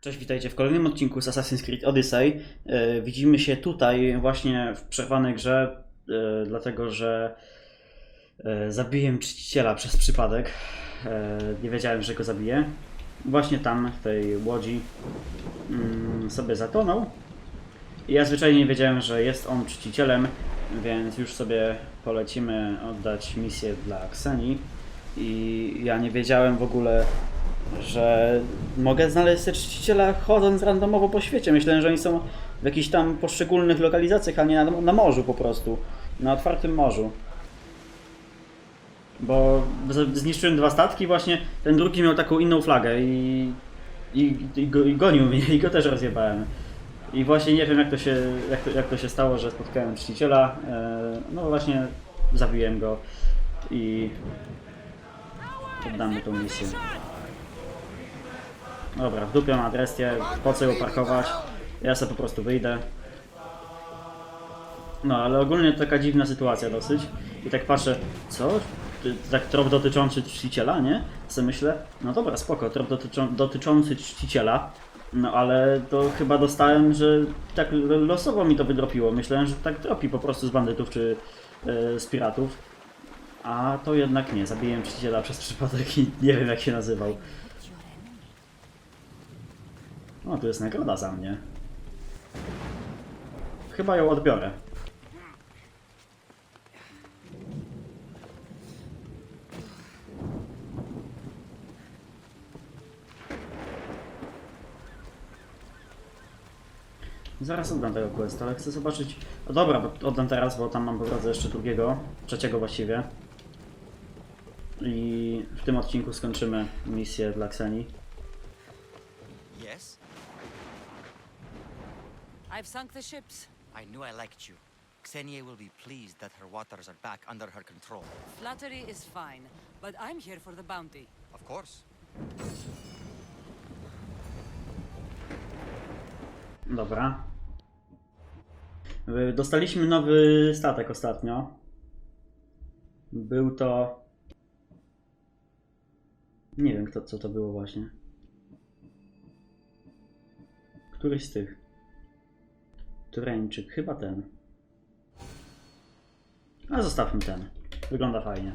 Cześć, witajcie w kolejnym odcinku z Assassin's Creed Odyssey. E, Widzimy się tutaj właśnie w przerwanej grze, e, dlatego że e, zabiłem czciciela przez przypadek. Nie wiedziałem, że go zabiję. Właśnie tam, w tej łodzi, mm, sobie zatonął. Ja zwyczajnie nie wiedziałem, że jest on czcicielem, więc już sobie polecimy oddać misję dla Kseni. I ja nie wiedziałem w ogóle, że mogę znaleźć sobie czciciela chodząc randomowo po świecie. Myślałem, że oni są w jakichś tam poszczególnych lokalizacjach, a nie na, na morzu po prostu. Na otwartym morzu. Bo zniszczyłem dwa statki, właśnie ten drugi miał taką inną flagę i, i, i, go, i gonił mnie i go też rozjebałem. I właśnie nie wiem jak to się, jak to, jak to się stało, że spotkałem czciciela. E, no właśnie zabiłem go i oddamy tą misję. Dobra, w dupie mam adresję, po co ją parkować? Ja sobie po prostu wyjdę. No, ale ogólnie to taka dziwna sytuacja dosyć. I tak patrzę, co? Tak trop dotyczący czciciela, nie? Co myślę? No dobra, spoko, trop dotyczą, dotyczący czciciela. No ale to chyba dostałem, że tak losowo mi to wydropiło. Myślałem, że tak dropi po prostu z bandytów czy e, z piratów. A to jednak nie, zabiłem czciciela przez przypadek i nie wiem jak się nazywał. O, tu jest nagroda za mnie. Chyba ją odbiorę. Zaraz oddam tego questa, ale chcę zobaczyć... O dobra, oddam teraz, bo tam mam po drodze jeszcze drugiego, trzeciego właściwie. I w tym odcinku skończymy misję dla Kseni. I've sunk the ships. I knew I liked you. Xenia will be pleased that her waters are back under her control. Flattery is fine, but I'm here for the bounty. Of course. Dobra. Y, Dostaliśmy nowy statek ostatnio. Był to. Nie wiem, kto, co to było właśnie. Któryś z tych. Tureńczyk, chyba ten. A zostawmy ten. Wygląda fajnie.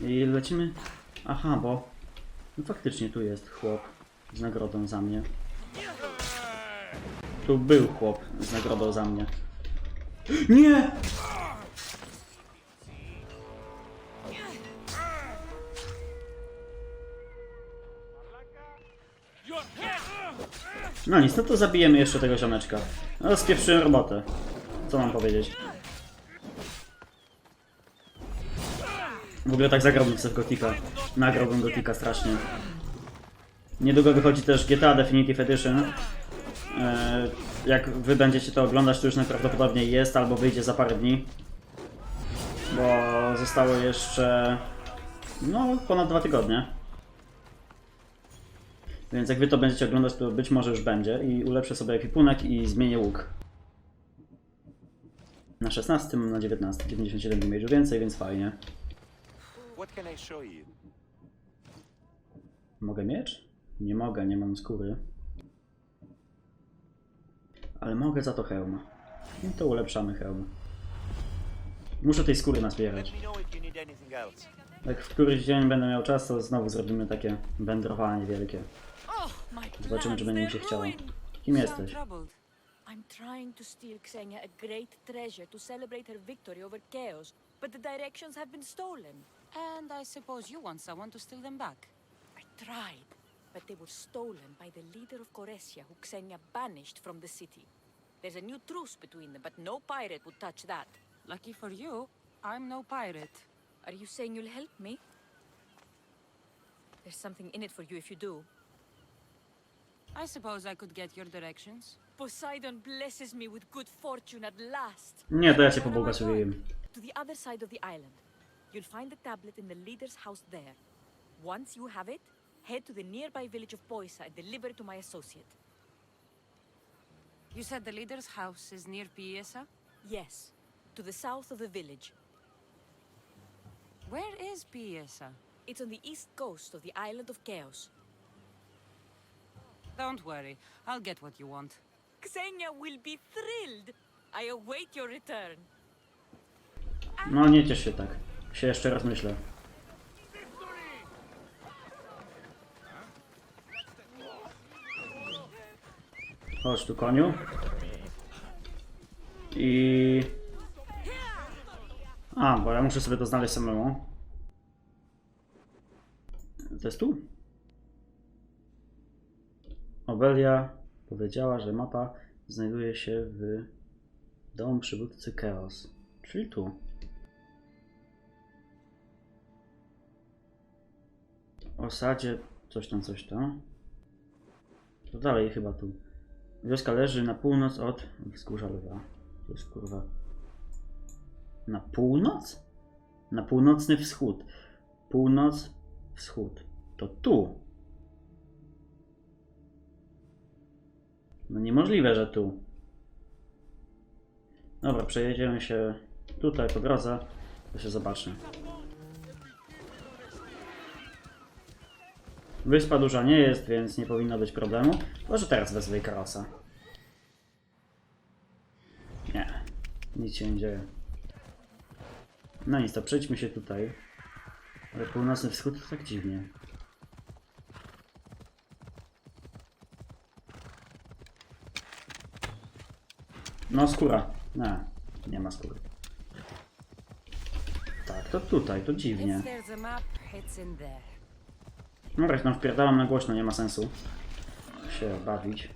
I lecimy. Aha, bo. No faktycznie tu jest chłop z nagrodą za mnie. Tu był chłop z nagrodą za mnie. Nie! No nic, no to zabijemy jeszcze tego ziomeczka. No spieprzyłem robotę. Co mam powiedzieć? W ogóle tak zagrałbym sobie Gotika. Nagrałbym Gotika strasznie. Niedługo wychodzi też GTA Definitive Edition. E, Jak wy będziecie to oglądać, to już najprawdopodobniej jest albo wyjdzie za parę dni. Bo zostało jeszcze no ponad dwa tygodnie. Więc jak wy to będziecie oglądać, to być może już będzie i ulepszę sobie ekwipunek i zmienię łuk. Na 16, na 19, 97 damage'u więcej, więc fajnie. I? Mogę miecz? Nie mogę, nie mam skóry. Ale mogę za to hełm. No to ulepszamy hełm. Muszę tej skóry nazbierać. Jak w któryś dzień będę miał czas, to znowu zrobimy takie wędrowanie wielkie. Oh, my Zobaczymy, czy plans, będzie mi they're się chciało. Kim jesteś? I'm trying to steal Xenia a great treasure to celebrate her victory over Chaos, but the directions have been stolen. And I suppose you want someone to steal them back. I tried, but they were stolen by the leader of Koresia, who Xenia banished from the city. There's a new truce between them, but no pirate would touch that. Lucky for you, I'm no pirate. Are you saying you'll help me? There's something in it for you if you do. I suppose I could get your directions. Poseidon blesses me with good fortune at last. Nie, to ja cię pobłogosławiłem. To the other side of the island. You'll find the tablet in the leader's house there. Once you have it, head to the nearby village of Poisa and deliver it to my associate. You said the leader's house is near Piesa? Yes, to the south of the village. Where is Piesa? It's on the east coast of the island of Chaos. Don't worry. I'll get what you want. Xenia will be thrilled. I await your return. No nie ciesz się tak. Się jeszcze raz myślę. Chodź tu koniu. I... A, bo ja muszę sobie to znaleźć samemu. To jest tu? Obelia powiedziała, że mapa znajduje się w domu przywódcy Chaos. Czyli tu. osadzie, coś tam, coś tam. To dalej chyba tu. Wioska leży na północ od wzgórza lwa. To jest kurwa. Na północ? Na północny wschód. Północ, wschód. To tu. No niemożliwe, że tu. Dobra, przejedziemy się tutaj po drodze. To się zobaczy. Wyspa duża nie jest, więc nie powinno być problemu. Może teraz wezwę Karosa. Nie, nic się nie dzieje. No nic, to przejdźmy się tutaj. Ale północny wschód to tak dziwnie. No skóra. Nie, nie ma skóry. Tak, to tutaj, to dziwnie. If there's a map, it's in there. Dobra, tam wpierdalam na głośno, nie ma sensu się bawić.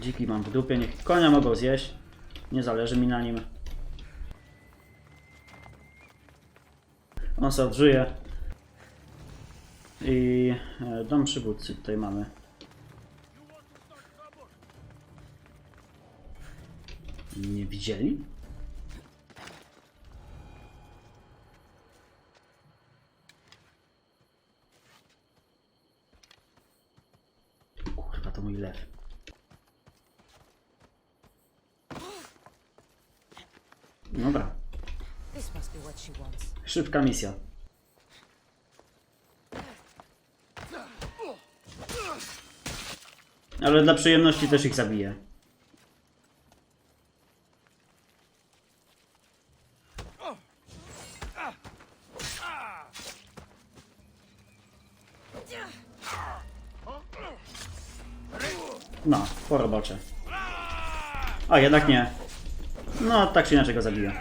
Dziki mam w dupie, niech konia mogą zjeść. Nie zależy mi na nim. On sobie odżyje. I e, dom przywódcy tutaj mamy. Nie widzieli? Kurwa, to mój lew. Dobra, szybka misja. Ale dla przyjemności też ich zabiję. No, po robocie. A jednak nie. No, tak czy inaczej go zabiję.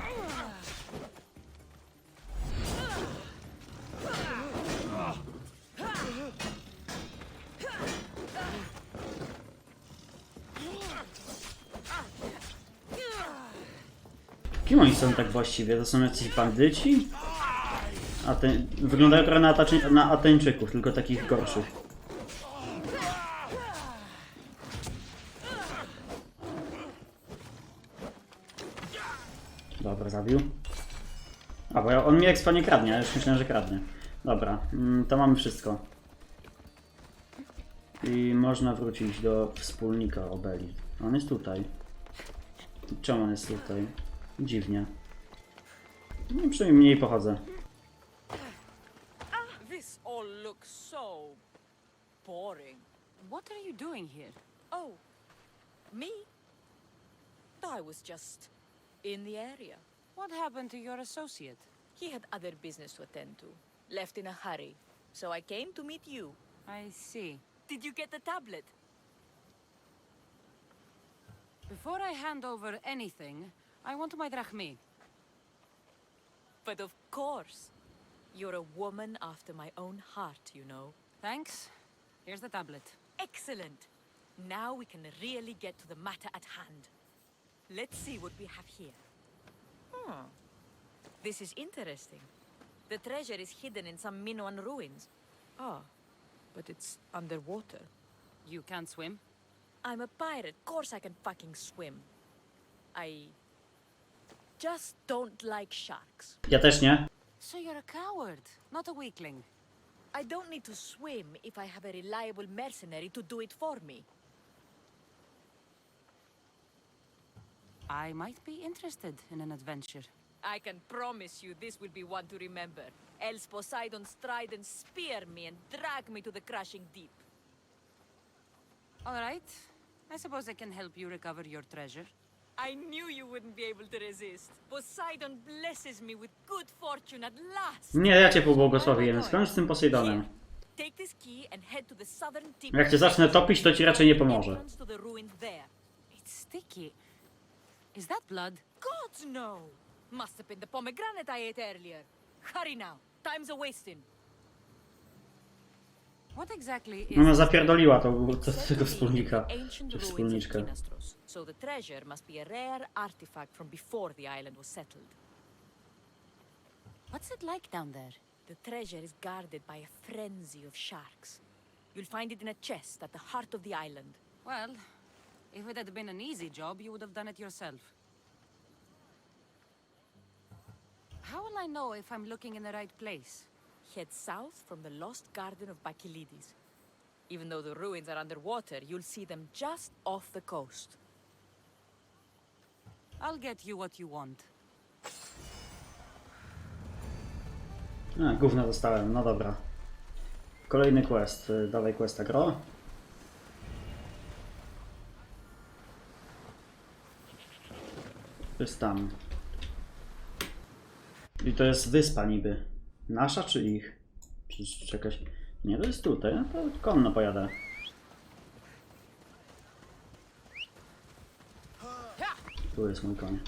Są tak właściwie? To są jacyś bandyci? A ten, wyglądają trochę na, Ataczy- na Ateńczyków, tylko takich gorszych. Dobra, zabił. A, bo ja, on mi expa nie kradnie, ja już myślałem, że kradnie. Dobra, mm, to mamy wszystko. I można wrócić do wspólnika Obeli. On jest tutaj. Czemu on jest tutaj? Dziwnie. No, przynajmniej mniej pochodzę. This all looks so boring. What are you doing here? Oh, me? I was just in the area. What happened to your associate? He had other business to attend to. Left in a hurry. So I came to meet you. I see. Did you get the tablet? Before I hand over anything, I want my drachmi. But of course. You're a woman after my own heart, you know. Thanks. Here's the tablet. Excellent. Now we can really get to the matter at hand. Let's see what we have here. Hmm. This is interesting. The treasure is hidden in some Minoan ruins. Ah, but it's underwater. You can't swim? I'm a pirate. Of course I can fucking swim. I just don't like sharks. Ja też nie. So you're a coward, not a weakling. I don't need to swim if I have a reliable mercenary to do it for me. I might be interested in an adventure. I can promise you this will be one to remember. Else Poseidon's trident spear me and drag me to the crashing deep. All right. I suppose I can help you recover your treasure. I knew you wouldn't be able to resist. Poseidon blesses me with good fortune at last. Nie, ja cię pobłogosławiłem. Skończ z tym Posejdonem. Take this key and head to the southern tip. Jak cię zacznę topić, to ci raczej nie pomoże. Entrance to the ruins there. It's sticky. Is that blood? God no! Must have been the pomegranate I ate earlier. Hurry now. Time's a wasting. What exactly is Ona this zapierdoliła to, to, Said tego wspólnika. Czy wspólniczkę. So the treasure must be a rare artifact from before the island was settled. What's it like down there? The treasure is guarded by a frenzy of sharks. You'll find it in a chest at the heart of the island. Well, if it had been an easy job, you would have done it yourself. How will I know if I'm looking in the right place? Head south from the lost garden of Bacchylides. Even though the ruins are underwater, you'll see them just off the coast. I'll get you what you want. A, gówno dostałem, no dobra. Kolejny quest. Y, Dawaj questa, gro. Jest tam. I to jest wyspa niby. Nasza czy ich? Czy, czy. Nie, to jest tutaj. No to konno pojadę. Tu jest mój koń.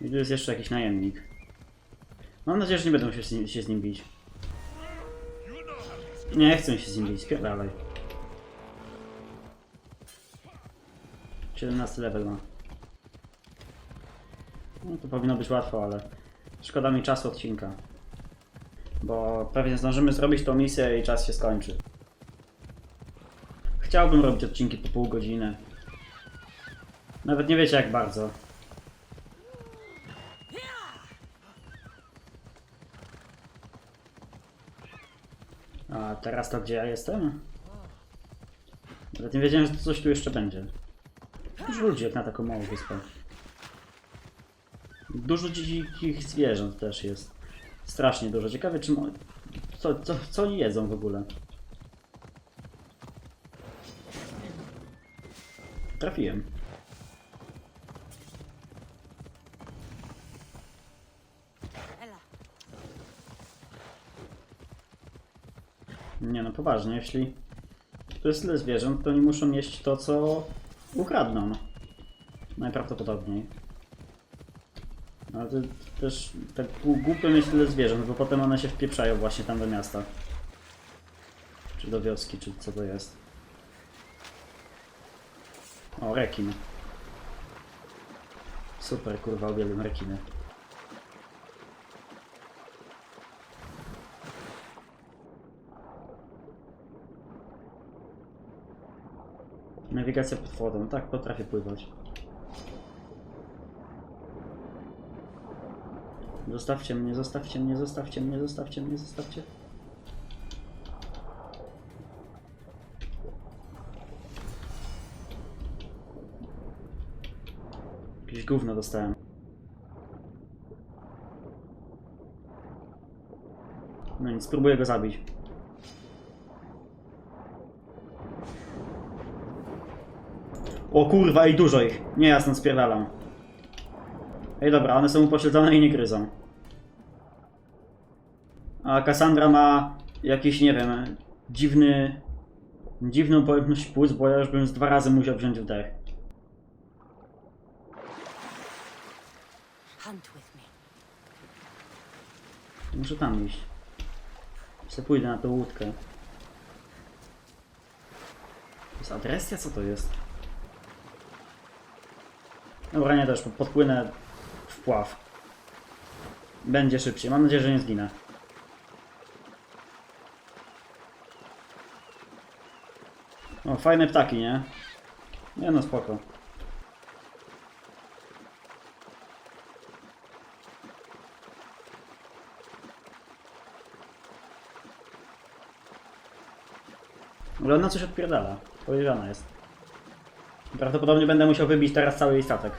I tu jest jeszcze jakiś najemnik. Mam nadzieję, że nie musiał się z nim, się z nim bić. Nie chcę się z nim bić, spierdalaj. 17 level ma. No to powinno być łatwo, ale szkoda mi czasu odcinka. Bo pewnie zdążymy zrobić tą misję i czas się skończy. Chciałbym robić odcinki po pół godziny. Nawet nie wiecie jak bardzo. A teraz to gdzie ja jestem? Nawet nie wiedziałem, że coś tu jeszcze będzie. Dużo ludzi jak na taką małą wyspę. Dużo dzikich zwierząt też jest. Strasznie dużo. Ciekawe czy... mo- Co, co, co oni jedzą w ogóle? Trafiłem. Nie no, poważnie, jeśli tu jest tyle zwierząt, to oni muszą jeść to, co ukradną. Najprawdopodobniej. Ale to też tak głupio mieć tyle zwierząt, bo potem one się wpieprzają właśnie tam do miasta. Czy do wioski, czy co to jest. O, rekin. Super, kurwa, uwielbiam rekiny. Nawigacja pod wodą. Tak, potrafię pływać. Zostawcie mnie, zostawcie mnie, zostawcie mnie, zostawcie mnie, zostawcie. Jakieś gówno dostałem. No nic, spróbuję go zabić. O kurwa, i dużo ich. Nie, ja stąd spierdalam. Ej, dobra, one są upośledzone i nie gryzą. A Cassandra ma jakiś, nie wiem, dziwny... Dziwną pojemność płuc, bo ja już bym z dwa razy musiał wziąć wdech. Muszę tam iść. Se pójdę na tę łódkę. To jest adresja? Co to jest? Dobra, nie też, podpłynę w pław. Będzie szybciej. Mam nadzieję, że nie zginę. O, fajne ptaki, nie? Nie no, spoko. Ale ona coś odpierdala. Podejrzana jest. Prawdopodobnie będę musiał wybić teraz cały jej statek.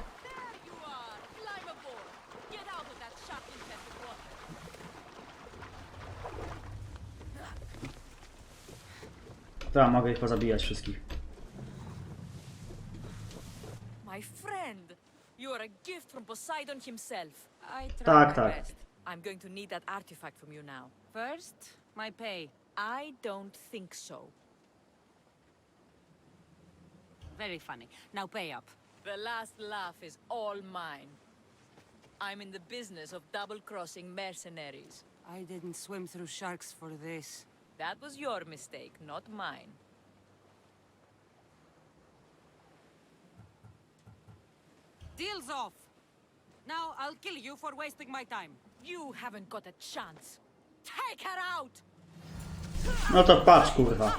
Tak, mogę ich pozabijać wszystkich. My friend, you are a gift from Poseidon himself. I tried Tak, my tak. best. I'm going to need that artifact from you now. First, my pay. I don't think so. Very funny. Now pay up. The last laugh is all mine. I'm in the business of double crossing mercenaries. I didn't swim through sharks for this. That was your mistake, not mine. Deal's off! Now I'll kill you for wasting my time. You haven't got a chance. Take her out! No to patrz, kurwa.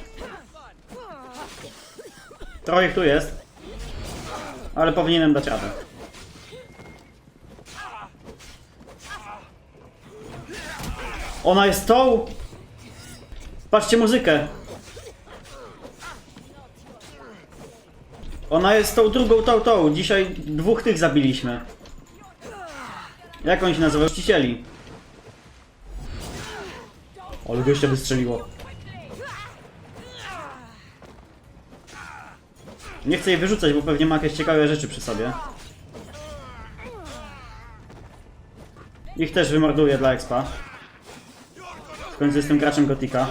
Trochę ich tu jest. Ale powinienem dać radę. Ona jest tą! Patrzcie muzykę! Ona jest tą drugą, tą, tą. Dzisiaj dwóch tych zabiliśmy. Jak oni się nazywają? Czcicieli. Ale wystrzeliło. Nie chcę jej wyrzucać, bo pewnie ma jakieś ciekawe rzeczy przy sobie. Ich też wymorduję dla expa. W końcu jestem graczem Gotika.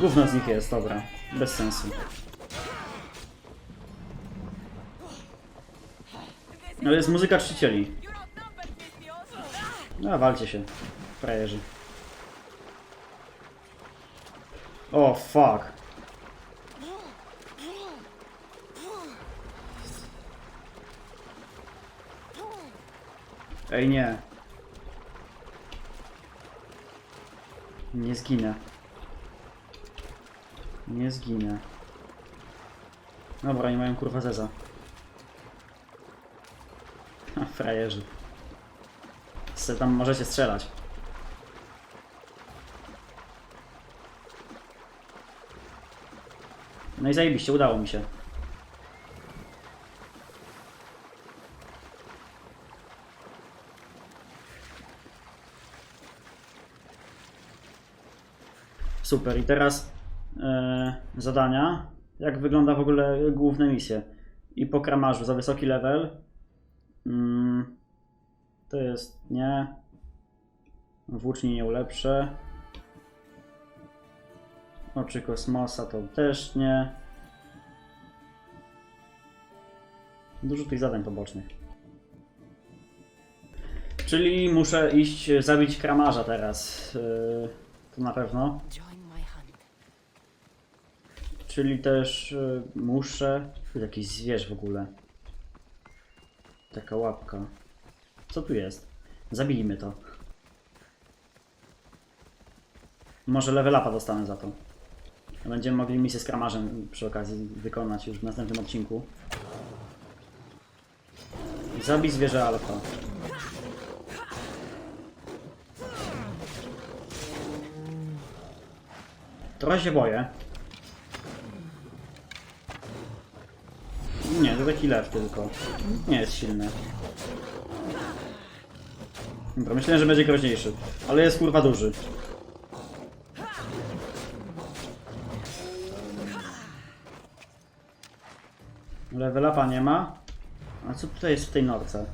Gówno z nich jest, dobra. Bez sensu. Ale jest muzyka czcicieli. No, walcie się. Frajerzy. O, fuck. Ej, nie. Nie zginę. Nie zginę. Dobra, nie mają kurwa zeza. Ha, Frajerzy. Se tam możecie strzelać. No i zajebiście, udało mi się. Super, i teraz zadania. Jak wygląda w ogóle główne misje? I po kramarzu za wysoki level. Mm, to jest nie. Włóczni nie ulepszę. Oczy kosmosa to też nie. Dużo tych zadań pobocznych. Czyli muszę iść zabić kramarza teraz. Yy, to na pewno. Czyli też y, muszę. Jakiś zwierz w ogóle. Taka łapka. Co tu jest? Zabijmy to. Może level upa dostanę za to. Będziemy mogli misję z kramarzem przy okazji wykonać już w następnym odcinku. Zabij zwierzę alfa. Trochę się boję. Nie, to taki lew tylko. Nie jest silny. Dobra, myślę, że będzie groźniejszy. Ale jest kurwa duży. Level upa nie ma. A co tutaj jest w tej norce?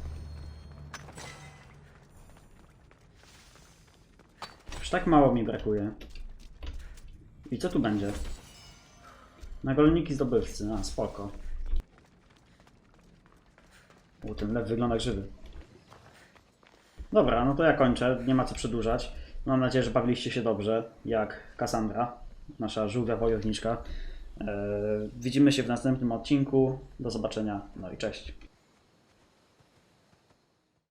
Już tak mało mi brakuje. I co tu będzie? Nagolniki zdobywcy, a spoko. O, ten lew wygląda żywy. Dobra, no to ja kończę, nie ma co przedłużać. Mam nadzieję, że bawiliście się dobrze, jak Cassandra, nasza żółwia wojowniczka. Eee, widzimy się w następnym odcinku. Do zobaczenia, no i cześć.